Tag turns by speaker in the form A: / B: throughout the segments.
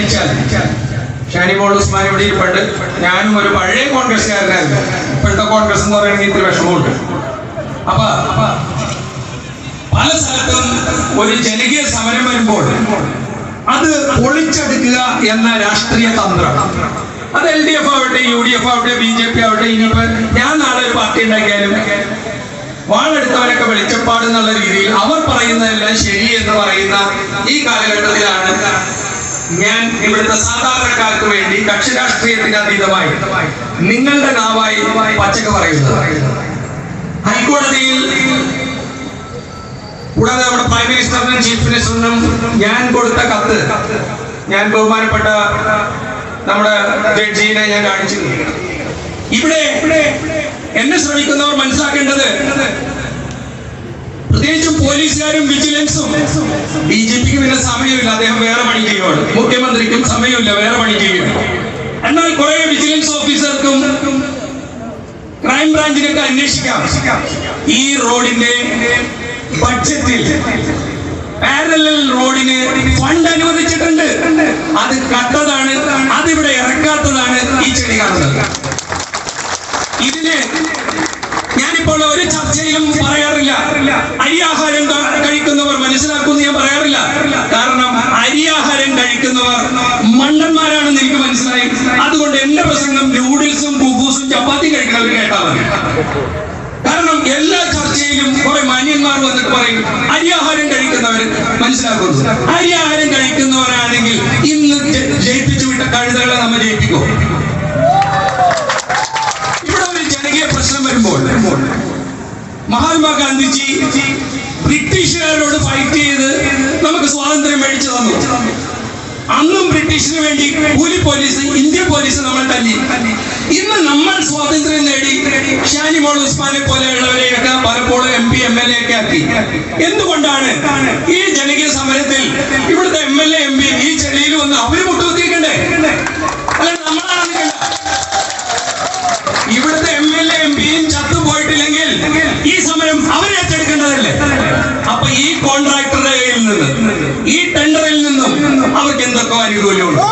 A: വിചാരിച്ചാൽ ഷാനിമോൾ ഉസ്മാൻ ഇവിടെ ഇരിപ്പുണ്ട്. ഞാനും ഒരു പഴയ കോൺഗ്രസ്സുകാരനായിരുന്നു. ഇപ്പോഴത്തെ കോൺഗ്രസ് എന്ന് പറയുകയാണെങ്കിൽ ഇത്തിരി വിഷമമുണ്ട്. അപ്പൊ പല സ്ഥലത്തും ഒരു ജനകീയ സമരം വരുമ്പോൾ അത് പൊളിച്ചെടുക്കുക എന്ന രാഷ്ട്രീയ തന്ത്രം. അത് എൽ ഡി എഫ് ആവട്ടെ യു ഡി എഫ് ആവട്ടെ ബി ജെ പി ആവട്ടെ ഇനിയിപ്പോ ഞാൻ നാളെ ഒരു പാർട്ടി ഉണ്ടാക്കിയാലും വാളെടുത്തവരൊക്കെ വെളിച്ചപ്പാട് എന്നുള്ള രീതിയിൽ അവർ പറയുന്നതെല്ലാം ശരി എന്ന് പറയുന്ന ഈ കാലഘട്ടത്തിലാണ് ഞാൻ ഇവിടുത്തെ സാധാരണക്കാർക്ക് വേണ്ടി കക്ഷി രാഷ്ട്രീയത്തിന് അതീതമായി നിങ്ങളുടെ നാവായി പച്ചക്ക് പറയുന്നത്. ഹൈക്കോടതിയിൽ കൂടാതെ നമ്മുടെ പ്രൈം മിനിസ്റ്ററിനും ചീഫ് മിനിസ്റ്ററിനും ഞാൻ കൊടുത്ത കത്ത് ഞാൻ ബഹുമാനപ്പെട്ട നമ്മുടെ ജഡ്ജിനെ ഞാൻ കാണിച്ചു ഇവിടെ എന്നെ ശ്രമിക്കുന്നവർ മനസ്സിലാക്കേണ്ടത് പ്രത്യേകിച്ചും പോലീസുകാരും വിജിലൻസും ബി ജെ പിക്ക് പിന്നെ സമയമില്ല. അദ്ദേഹം വേറെ പണി ചെയ്യുവാണ് മുഖ്യമന്ത്രിക്കും സമയമില്ല വേറെ പണി ചെയ്യുകയാണ് എന്നാൽ കുറെ വിജിലൻസ് ഓഫീസർക്കും ക്രൈം ബ്രാഞ്ചിനൊക്കെ അന്വേഷിക്കാം. ഈ റോഡിന്റെ ബഡ്ജറ്റിൽ പാരലൽ റോഡിന് ഫണ്ട് അനുവദിച്ചിട്ടുണ്ട്. അത് കട്ടതാണ് അതിവിടെ ഇറക്കാത്തതാണ് ഈ ചെടി കാണുന്നത്. ഇതിന് ഒരു ചർച്ചയിലും പറയാറില്ല അരിയാഹാരം കഴിക്കുന്നവർ മനസ്സിലാക്കുമെന്ന് ഞാൻ പറയാറില്ല. കാരണം അരിയാഹാരം കഴിക്കുന്നവർ മണ്ടന്മാരാണെന്ന് എനിക്ക് മനസ്സിലായി. അതുകൊണ്ട് എന്റെ പ്രസംഗം നൂഡിൽസും കുബൂസും ചപ്പാത്തി കഴിക്കുന്നവർ കേട്ടാൽ മതി. കാരണം എല്ലാ ചർച്ചയിലും കുറെ മാന്യന്മാർ വന്നിട്ട് പറയും അരിയാഹാരം കഴിക്കുന്നവർ മനസ്സിലാക്കുന്നു. അരിയാഹാരം കഴിക്കുന്നവരാണെങ്കിൽ ഇന്ന് ജയിപ്പിച്ചു വിട്ട കഴുതകളെ നമ്മൾ ജയിപ്പിക്കും. ഇവിടെ ഒരു ജനകീയ പ്രശ്നം വരുമ്പോൾ മഹാത്മാഗാന്ധിജി ബ്രിട്ടീഷുകാരോട് ഫൈറ്റ് ചെയ്ത് നമുക്ക് സ്വാതന്ത്ര്യം മേടിച്ചു തന്നു. അന്നും ബ്രിട്ടീഷിന് വേണ്ടി കൂലി പോലീസ് ഇന്ത്യൻ പോലീസ് നമ്മൾ തല്ലി. ഇന്ന് നമ്മൾ സ്വാതന്ത്ര്യം നേടി ഷാനിമോൾ ഉസ്മാനെ പോലെയുള്ളവരെയൊക്കെ പലപ്പോഴും M P M L A ഒക്കെ ആക്കി. എന്തുകൊണ്ടാണ് ഈ ജനകീയ സമരത്തിൽ ഇവിടുത്തെ M L A M P ഈ ചെളിയിൽ വന്ന് അവർ മുട്ടുകുത്തിക്കണ്ടേ അല്ല നമ്മളാണ് നിൽക്കേണ്ടത് ഇവിടുത്തെ എം എൽ എ എം പിയും ചത്തുപോയിട്ടില്ലെങ്കിൽ ഈ സമരം അവരെ ഏറ്റെടുക്കേണ്ടതല്ലേ അപ്പൊ ഈ കോൺട്രാക്ടറുടെ കയ്യിൽ നിന്ന് ഈ ടെൻഡറിൽ നിന്നും അവർക്ക് എന്തൊക്കെ അനുകൂലമുണ്ട്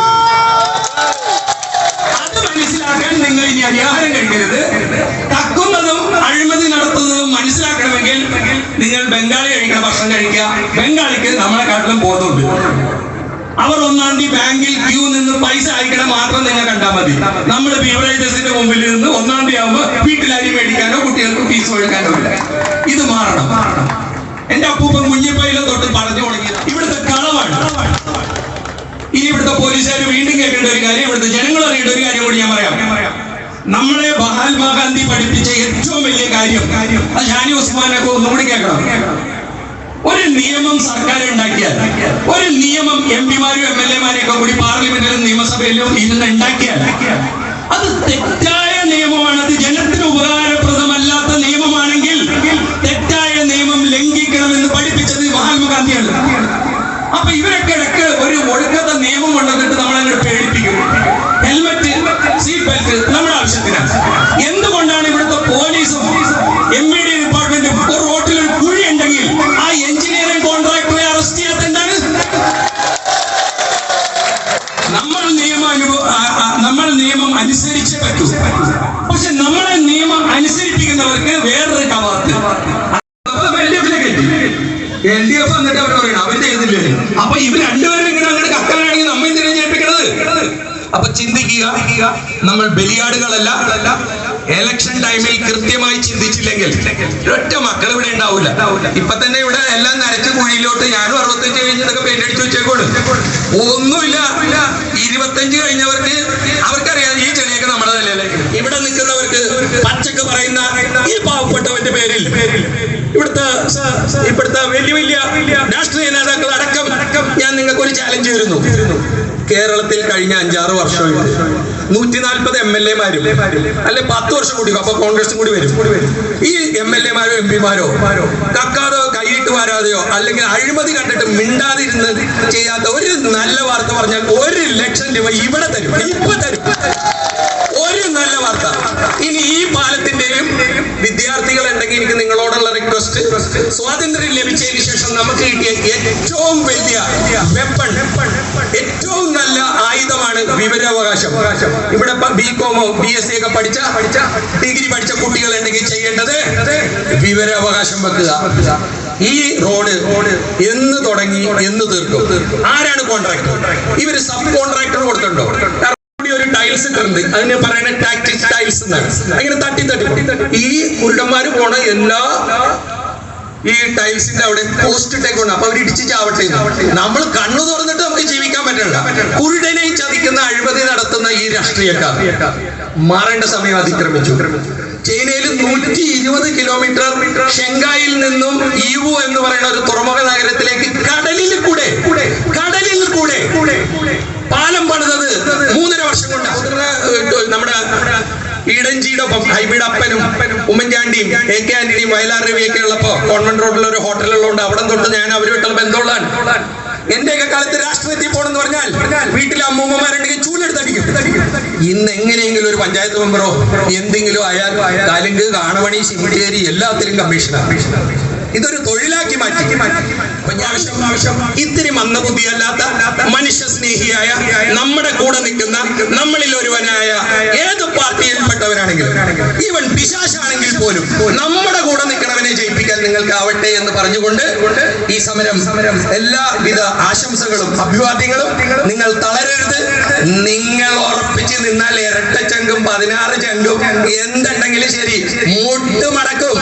A: അത് മനസ്സിലാക്കാൻ നിങ്ങൾ ഇനി അരിഹാരം കഴിക്കരുത് തക്കുന്നതും അഴിമതി നടത്തുന്നതും മനസ്സിലാക്കണമെങ്കിൽ നിങ്ങൾ ബംഗാളി കഴിക്കുന്ന ഭക്ഷണം കഴിക്കുക. ബംഗാളിക്ക് നമ്മളെ കാട്ടിലും ബോധമുണ്ട് അവർ ഒന്നാം തീയതി ബാങ്കിൽ ക്യൂ നിന്ന് പൈസ അയക്കണം മാത്രം നിങ്ങൾ കണ്ടാൽ മതി. നമ്മൾ ബീവറേജസിന്റെ മുമ്പിൽ നിന്ന് ഒന്നാം തീയതി ആകുമ്പോൾ വീട്ടിൽ അരി മേടിക്കാനോ കുട്ടികൾക്ക് ഫീസ് കൊടുക്കാനോ ഇല്ല. ഇത് മാറണം. എന്റെ അപ്പൂപ്പൻ കുഞ്ഞിപ്പയിലെ തൊട്ട് തുടങ്ങിയത് ഇവിടുത്തെ കളവാണ് ഇനി ഇവിടുത്തെ പോലീസുകാർ വീണ്ടും കേൾക്കേണ്ട ഒരു കാര്യം ഇവിടുത്തെ ജനങ്ങൾ അറിയേണ്ട ഒരു കാര്യം കൂടി ഞാൻ പറയാം. നമ്മളെ മഹാത്മാഗാന്ധി പഠിപ്പിച്ച ഏറ്റവും വലിയ കാര്യം അത് ഷാനി ഉസ്മാനൊക്കെ ഒന്നുകൂടി കേൾക്കണം. ഒരു നിയമം സർക്കാർ ഉണ്ടാക്കിയാൽ ഒരു നിയമം എം പിമാരും എം എൽ എമാരും ഒക്കെ കൂടി പാർലമെന്റിലും നിയമസഭയിലും ഇരുന്ന് ഉണ്ടാക്കിയാൽ അത് തെറ്റായ നിയമമാണ്. അത് ജനത്തിന് ഉപകാരപ്രദമല്ലാത്ത നിയമമാണെങ്കിൽ തെറ്റായ നിയമം ലംഘിക്കണമെന്ന് പഠിപ്പിച്ചത് മഹാത്മാഗാന്ധിയാണ് അപ്പൊ ഇവരൊക്കെ ഇടയ്ക്ക് ഒരു ഒടുക്കത്തെ നിയമം കൊണ്ടുവന്നിട്ട് നമ്മളങ്ങനെ പേടിപ്പിക്കും അപ്പൊ ഇവർ രണ്ടുപേരും ഇങ്ങനെ അങ്ങോട്ട് കത്താനാണെങ്കിൽ നമ്മ എന്തിനാ ചെയ്യിപ്പിക്കണത് അപ്പൊ ചിന്തിക്കുക നമ്മൾ ബലിയാടുകളല്ല എലക്ഷൻ ടൈമിൽ കൃത്യമായി ചിന്തിച്ചില്ലെങ്കിൽ ഒറ്റ മക്കൾ ഇവിടെ ഉണ്ടാവില്ല ഇപ്പൊ തന്നെ ഇവിടെ എല്ലാം നരച്ച് കുഴിയിലോട്ട് ഞാനും അറുപത്തഞ്ച് കഴിഞ്ഞതൊക്കെ പെയിന്റ് അടിച്ചു വെച്ചേക്കോളൂ ഒന്നുമില്ല. ഇരുപത്തഞ്ച് കഴിഞ്ഞവർക്ക് അവർക്കറിയാം ഈ ചെടിയൊക്കെ നമ്മുടെ ഇവിടെ നിൽക്കുന്നവർക്ക് പച്ചക്ക് പറയുന്ന ഈ പാവപ്പെട്ടവന്റെ പേരിൽ ഇവിടുത്തെ ഇവിടുത്തെ വലിയ വലിയ രാഷ്ട്രീയ നേതാക്കൾ ഒരു ചാലഞ്ച് വരുന്നു കേരളത്തിൽ കഴിഞ്ഞ അഞ്ചാറ് വർഷമായിട്ട് നൂറ്റി നാൽപ്പത് എം എൽ എമാരും അല്ലെ പത്ത് വർഷം കൂടി അപ്പൊ കോൺഗ്രസും കൂടി വരും. ഈ എം എൽ എമാരോ എം പിമാരോ കക്കാതോ കൈയിട്ട് വരാതെയോ അല്ലെങ്കിൽ അഴിമതി കണ്ടിട്ട് മിണ്ടാതിരുന്ന് ചെയ്യാത്ത ഒരു നല്ല വാർത്ത പറഞ്ഞാൽ ഒരു ലക്ഷം രൂപ ഇവിടെ തരും. ഇപ്പൊ തരും. സ്വാതന്ത്ര്യം ലഭിച്ചതിന് ശേഷം നമുക്ക് കിട്ടിയ ഏറ്റവും വലിയ വെപ്പൺ ഏറ്റവും നല്ല ആയുധമാണ് വിവരാവകാശം. ഇവിടെ ബി കോമോ ബി എസ് സി ഒക്കെ പഠിച്ച പഠിച്ച ഡിഗ്രി പഠിച്ച കുട്ടികൾ ഉണ്ടെങ്കിൽ ചെയ്യേണ്ടത്? വിവരാവകാശം വെക്കുക. ഈ റോഡ് എന്ന് തുടങ്ങി എന്ന് തീർക്കും. ആരാണ് കോൺട്രാക്ടർ ഇവർ സബ് കോൺട്രാക്ടർ കൊടുത്തിട്ടുണ്ടോ ഒരു ടൈൽസ് ഇട്ടുണ്ട് അതിന് പറയുന്ന ടാക്ടിക് ടൈൽസ് എന്നാണ്. അങ്ങനെ തട്ടി തട്ടി. ഈ കുരുടന്മാര് പോണ എല്ലാ ഈ ടൈൽസിന്റെ അവിടെ പോസ്റ്റ് ഇട്ടേക്കൊണ്ട് അപ്പൊ അവർ ഇടിച്ച് ചാവട്ടെ നമ്മൾ കണ്ണു തുറന്നിട്ട് നമുക്ക് ജീവിക്കാൻ പറ്റില്ല കുരുടനെയും ചതിക്കുന്ന അഴിമതി നടത്തുന്ന ഈ രാഷ്ട്രീയക്കാർ മാറേണ്ട സമയം അതിക്രമിച്ചു. ചൈനയിൽ നൂറ്റി ഇരുപത് കിലോമീറ്റർ ഷെങ്കായിൽ നിന്നും ഈവു എന്ന് പറയുന്ന ഒരു തുറമുഖ നഗരത്തിലേക്ക് കടലിൽ കൂടെ ഹൈബിയുടെ അപ്പനും ഉമ്മൻചാണ്ടിയും എ കെ ആന്റണിയും വയലാർ രവിയൊക്കെ ഉള്ളപ്പോ കോൺവെന്റ് റോഡിൽ ഒരു ഹോട്ടലുള്ളതുകൊണ്ട് അവിടെ തൊട്ട് ഞാൻ അവരുമായിട്ടുള്ള ബന്ധമുള്ളതാണ്. എന്റെയൊക്കെ കാലത്ത് രാഷ്ട്രീയത്തിൽ പോണെന്ന് പറഞ്ഞാൽ വീട്ടിലെ അമ്മൂമ്മമാരുണ്ടെങ്കിൽ ചൂലെടുത്തടിക്കും ഇന്ന് എങ്ങനെയെങ്കിലും ഒരു പഞ്ചായത്ത് മെമ്പറോ എന്തെങ്കിലും അയാൾ കലുങ്ക് കാണവണി ശിവട്ടേരി എല്ലാത്തിലും കമ്മീഷനാണ് ഇതൊരു തൊഴിലാക്കി മാറ്റി. ഇത്തിരി മന്ദബുദ്ധിയല്ലാത്ത മനുഷ്യ സ്നേഹിയായ നമ്മുടെ കൂടെ നിൽക്കുന്ന നമ്മളിൽ ഒരുവനായ ഏത് പാർട്ടിയിൽപ്പെട്ടവരാണെങ്കിലും ഈവൻ പിശാശാണെങ്കിൽ പോലും നമ്മുടെ കൂടെ നിൽക്കണവനെ ജയിപ്പിക്കാൻ നിങ്ങൾക്ക് ആവട്ടെ എന്ന് പറഞ്ഞുകൊണ്ട് ഈ സമരം എല്ലാവിധ ആശംസകളും അഭിവാദ്യങ്ങളും നിങ്ങൾ തളരരുത്. നിങ്ങൾ ഉറപ്പിച്ച് നിന്നാൽ ഇരട്ട ചങ്കും പതിനാറ് ചങ്കും എന്തുണ്ടെങ്കിലും ശരി. മുട്ടുമടക്കും.